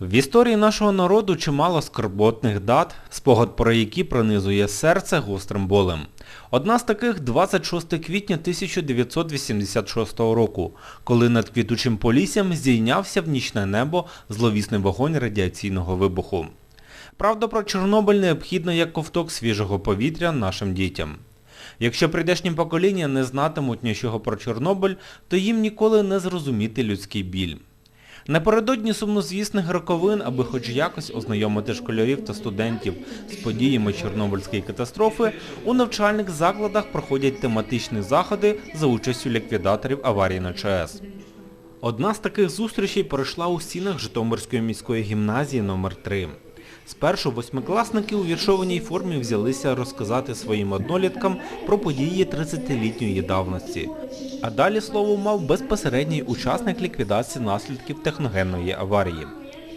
В історії нашого народу чимало скорботних дат, спогад про які пронизує серце гострим болем. Одна з таких 26 квітня 1986 року, коли над квітучим поліссям здійнявся в нічне небо зловісний вогонь радіаційного вибуху. Правда про Чорнобиль необхідно як ковток свіжого повітря нашим дітям. Якщо прийдешні покоління не знатимуть нічого про Чорнобиль, то їм ніколи не зрозуміти людський біль. Напередодні сумнозвісних роковин, аби хоч якось ознайомити школярів та студентів з подіями Чорнобильської катастрофи, у навчальних закладах проходять тематичні заходи за участю ліквідаторів аварії на ЧАЕС. Одна з таких зустрічей пройшла у стінах Житомирської міської гімназії номер 3 Спершу восьмикласники у віршованій формі взялися розказати своїм одноліткам про події 30-літньої давності. А далі слово мав безпосередній учасник ліквідації наслідків техногенної аварії.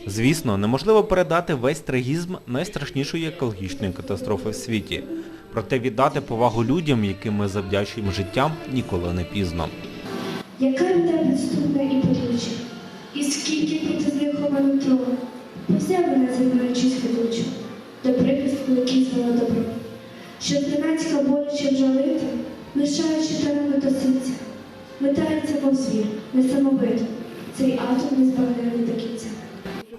Звісно, неможливо передати весь трагізм найстрашнішої екологічної катастрофи в світі. Проте віддати повагу людям, яким ми завдячуємо життям, ніколи не пізно. Яка руда підступна і болюча, і скільки проти зниховано трон, Повзяв мене займаючись ведучу, до приписку, який звело добро, що зненацька боляче вжалити, лишаючи тарами до серця, метається мов звір, несамовито, цей атом не збавлений до кінця.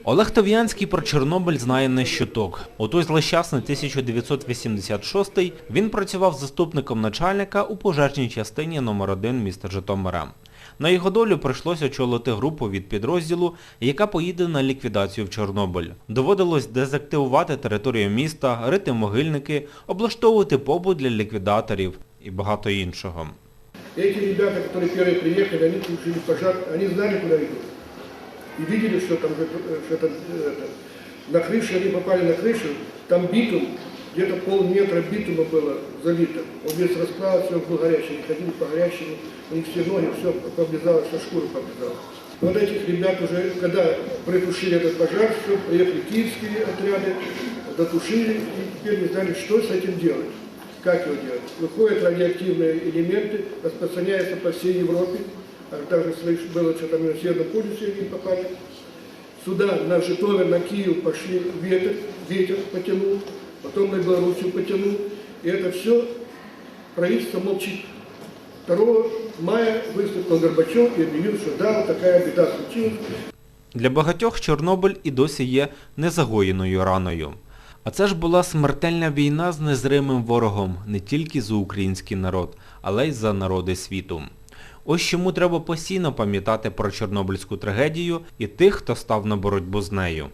Олег Тов'янський про Чорнобиль знає не щоток. У той злощасний 1986 він працював заступником начальника у пожежній частині номер 1 міста Житомира. На його долю прийшлося очолити групу від підрозділу, яка поїде на ліквідацію в Чорнобиль. Доводилось дезактивувати територію міста, рити могильники, облаштовувати побут для ліквідаторів і багато іншого. Эти ребята, которые первые приехали, они тушили пожар, они знали, куда идут. И видели, что там э, что-то, э, это, на крыше, они попали на крышу, там битум, где-то полметра битума было залито. Он весь расплавился, он был горячий, они ходили по горячему, у них все ноги, все поблизало, со шкуры поблизало. Вот этих ребят уже, когда притушили этот пожар, все, приехали киевские отряды, дотушили, и теперь не знали, что с этим делать. Как его делать? Выходят радиоактивные элементы, распространяются по всей Европе. Слышь, было, что там на Северном полюсе они попали. Сюда, на Житомир, на Киев пошли ветер, ветер потянул, потом на Белоруссию потянул. И это все правительство молчит. 2 мая выступил Горбачев и объявил, что да, вот такая беда случилась. Для багатьох Чорнобиль і досі є незагоєною раною. А це ж була смертельна війна з незримим ворогом не тільки за український народ, але й за народи світу. Ось чому треба постійно пам'ятати про Чорнобильську трагедію і тих, хто став на боротьбу з нею.